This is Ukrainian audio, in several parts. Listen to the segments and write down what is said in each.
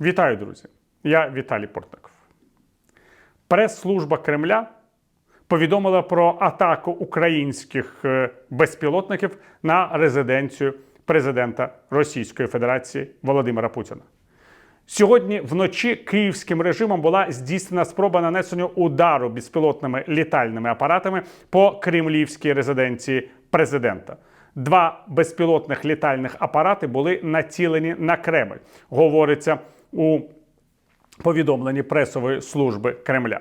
Вітаю, друзі! Я Віталій Портников. Прес-служба Кремля повідомила про атаку українських е, безпілотників на резиденцію президента Російської Федерації Володимира Путіна. Сьогодні вночі київським режимом була здійснена спроба нанесення удару безпілотними літальними апаратами по кремлівській резиденції президента. Два безпілотних літальних апарати були націлені на Кремль, говориться у повідомленні пресової служби Кремля.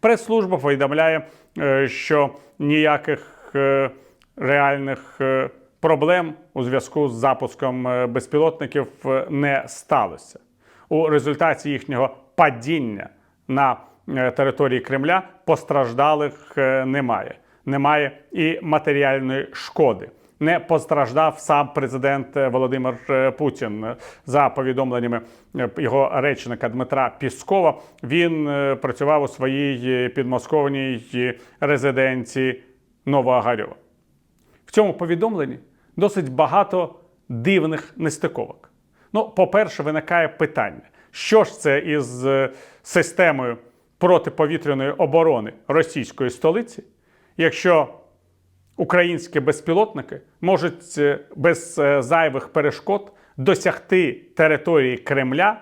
Прес-служба повідомляє, е, що ніяких е, реальних е, проблем у зв'язку з запуском безпілотників не сталося. У результаті їхнього падіння на території Кремля постраждалих немає. Немає і матеріальної шкоди. Не постраждав сам президент е, Володимир е, Путін. За повідомленнями е, його речника Дмитра Піскова, він працював у своїй підмосковній резиденції Новоогарьова. В цьому повідомленні досить багато дивних нестиковок. Ну, по-перше, виникає питання, що ж це із системою протиповітряної оборони російської столиці, якщо українські безпілотники можуть е, без е, зайвих перешкод досягти території Кремля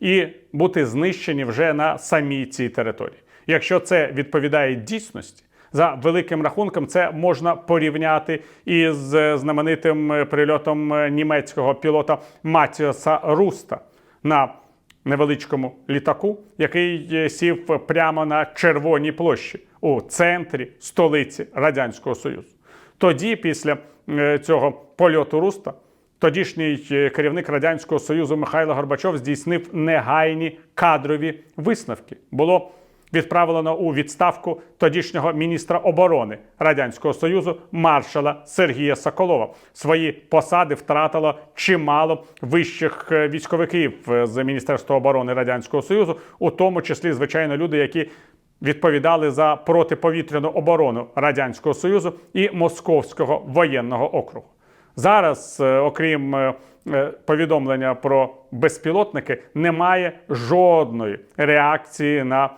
і бути знищені вже на самій цій території. Якщо це відповідає дійсності, за великим рахунком, це можна порівняти із е, знаменитим прильотом німецького пілота Матіоса Руста на невеличкому літаку, який е, сів прямо на Червоній площі у центрі столиці Радянського Союзу. Тоді, після е, цього польоту Руста, тодішній е, керівник Радянського Союзу Михайло Горбачов здійснив негайні кадрові висновки. Було відправлено у відставку тодішнього міністра оборони Радянського Союзу маршала Сергія Соколова. Свої посади втратило чимало вищих е, військовиків е, з Міністерства оборони Радянського Союзу, у тому числі, звичайно, люди, які відповідали за протиповітряну оборону Радянського Союзу і Московського воєнного округу. Зараз, е, окрім повідомлення про безпілотники, немає жодної реакції на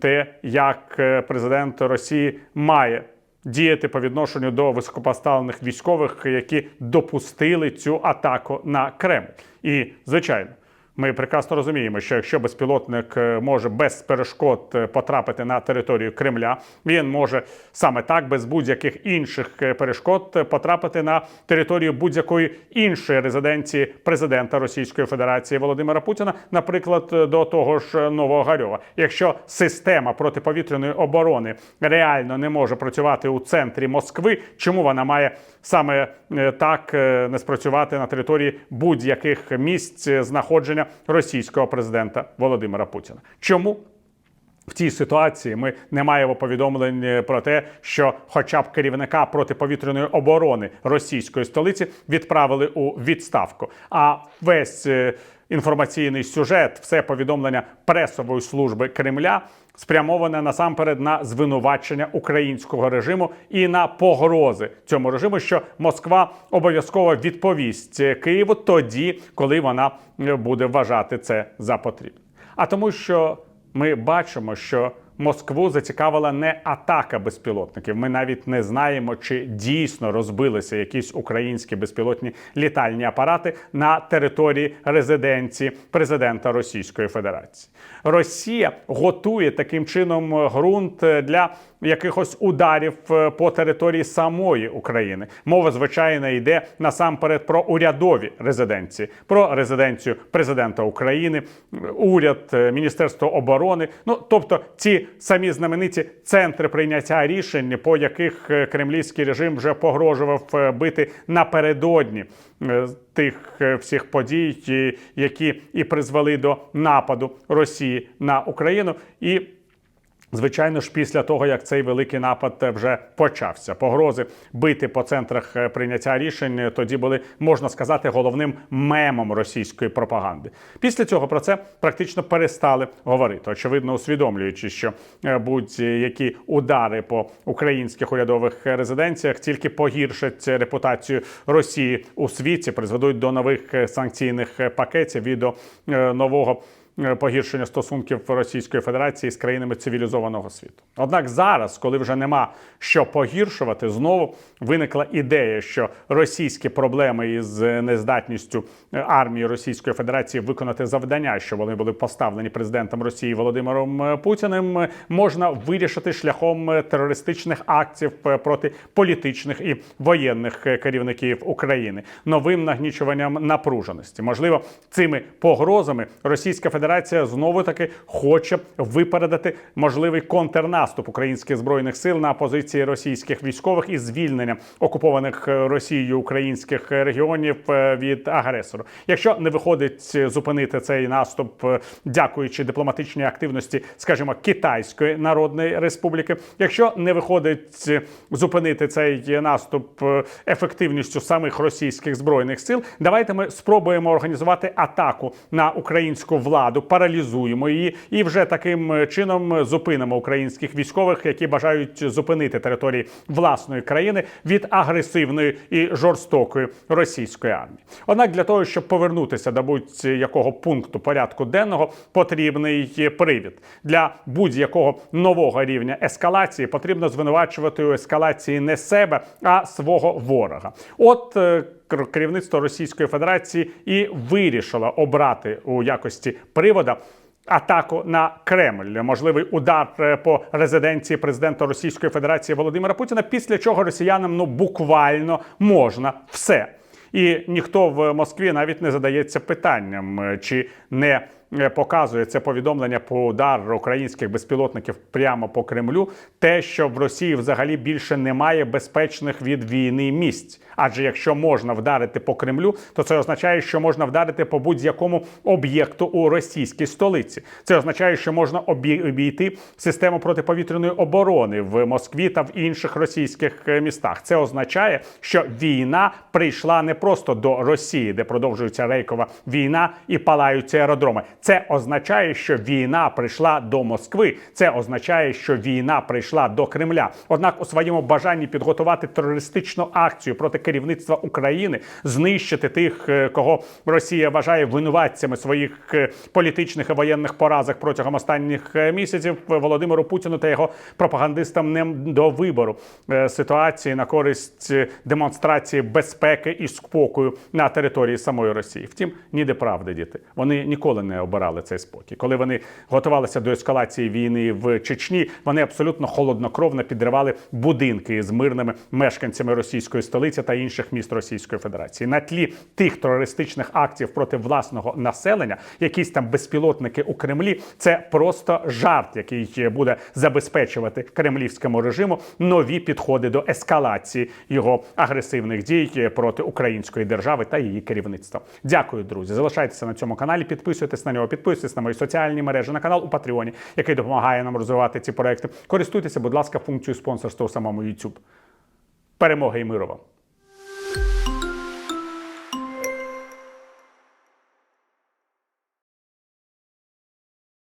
те, як е, президент Росії має діяти по відношенню до високопоставлених військових, які допустили цю атаку на Кремль. І звичайно. Ми прекрасно розуміємо, що якщо безпілотник е, може без перешкод е, потрапити на територію Кремля, він може саме так, без будь-яких інших е, перешкод, потрапити на територію будь-якої іншої резиденції президента Російської Федерації Володимира Путіна, наприклад, до того ж Новогарьова. Якщо система протиповітряної оборони реально не може працювати у центрі Москви, чому вона має саме так не спрацювати на території будь-яких місць е, російського президента Володимира Путіна? Чому? В цій ситуації ми не маємо повідомлень про те, що, хоча б керівника протиповітряної оборони російської столиці відправили у відставку. А весь е, інформаційний сюжет, все повідомлення пресової служби Кремля спрямоване насамперед на звинувачення українського режиму і на погрози цьому режиму, що Москва обов'язково відповість Києву тоді, коли вона е, буде вважати це за потрібне. А тому, що ми бачимо, що Москву зацікавила не атака безпілотників. Ми навіть не знаємо, чи дійсно розбилися якісь українські безпілотні літальні апарати на території резиденції президента Російської Федерації. Росія готує таким чином ґрунт для якихось ударів е, по території самої України. Мова звичайно йде насамперед про урядові резиденції, про резиденцію президента України, уряд, е, Міністерство оборони. Ну тобто ці самі знамениті центри прийняття рішень, по яких е, кремлівський режим вже погрожував е, бити напередодні е, тих всіх подій, які і призвели до нападу Росії на Україну. І Звичайно ж, після того як цей великий напад вже почався, погрози бити по центрах е, прийняття рішень е, тоді були можна сказати головним мемом російської пропаганди. Після цього про це практично перестали говорити, очевидно, усвідомлюючи, що е, будь-які удари по українських урядових резиденціях тільки погіршать репутацію Росії у світі, призведуть до нових санкційних пакетів і до нового погіршення стосунків Російської Федерації з країнами цивілізованого світу. Однак зараз, коли вже нема що погіршувати, знову виникла ідея, що російські проблеми із нездатністю е, армії Російської Федерації виконати завдання, що вони були поставлені президентом Росії Володимиром е, Путіним, е, можна вирішити шляхом е, терористичних акцій е, проти політичних і воєнних е, керівників України, новим нагнічуванням напруженості. Можливо, цими погрозами Російська Федерація знову таки хоче випередити можливий контрнаступ українських збройних сил на позиції російських військових і звільнення окупованих е, Росією українських регіонів е, від агресора. Якщо не виходить зупинити цей наступ, е, дякуючи дипломатичній активності, скажімо, Китайської Народної Республіки, якщо не виходить зупинити цей наступ ефективністю самих російських збройних сил, давайте ми спробуємо організувати атаку на українську владу, паралізуємо її і вже таким е, чином зупинимо українських військових, які бажають зупинити території власної країни від агресивної і жорстокої російської армії. Однак для того, щоб повернутися до будь-якого пункту порядку денного, потрібний привід для будь-якого нового рівня ескалації. Потрібно звинувачувати у ескалації не себе, а свого ворога. От е, керівництво Російської Федерації і вирішило обрати у якості привода. Атаку на Кремль, можливий удар е, по резиденції президента Російської Федерації Володимира Путіна, після чого росіянам ну буквально можна все. І ніхто в Москві навіть не задається питанням, е, чи не показує це повідомлення про удар українських безпілотників прямо по Кремлю, те, що в Росії взагалі більше немає безпечних від війни місць. Адже якщо можна вдарити по Кремлю, то це означає, що можна вдарити по будь-якому об'єкту у російській столиці. Це означає, що можна обійти систему протиповітряної оборони в Москві та в інших російських е, містах. Це означає, що війна прийшла не просто до Росії, де продовжується рейкова війна і палаються аеродроми. Це означає, що війна прийшла до Москви. Це означає, що війна прийшла до Кремля. Однак, у своєму бажанні підготувати терористичну акцію проти керівництва України, знищити тих, е, кого Росія вважає винуватцями своїх е, політичних і воєнних поразок протягом останніх е, місяців, Володимиру Путіну та його пропагандистам не до вибору ситуації на користь демонстрації безпеки і спокою на території самої Росії. Втім, ніде правди, діти. Вони ніколи не обирали цей спокій. Коли вони готувалися до ескалації війни в Чечні, вони абсолютно холоднокровно підривали будинки з мирними мешканцями російської столиці та інших міст Російської Федерації. На тлі тих терористичних актів проти власного населення, якісь там безпілотники у Кремлі, це просто жарт, який буде забезпечувати кремлівському режиму нові підходи до ескалації його агресивних дій проти української держави та її керівництва. Дякую, друзі. Залишайтеся на цьому каналі, підписуйтесь на нього, підписуйтесь на мої соціальні мережі, на канал у Патреоні, який допомагає нам розвивати ці проекти. Користуйтеся, будь ласка, функцією спонсорства у самому YouTube. Перемоги і миру вам!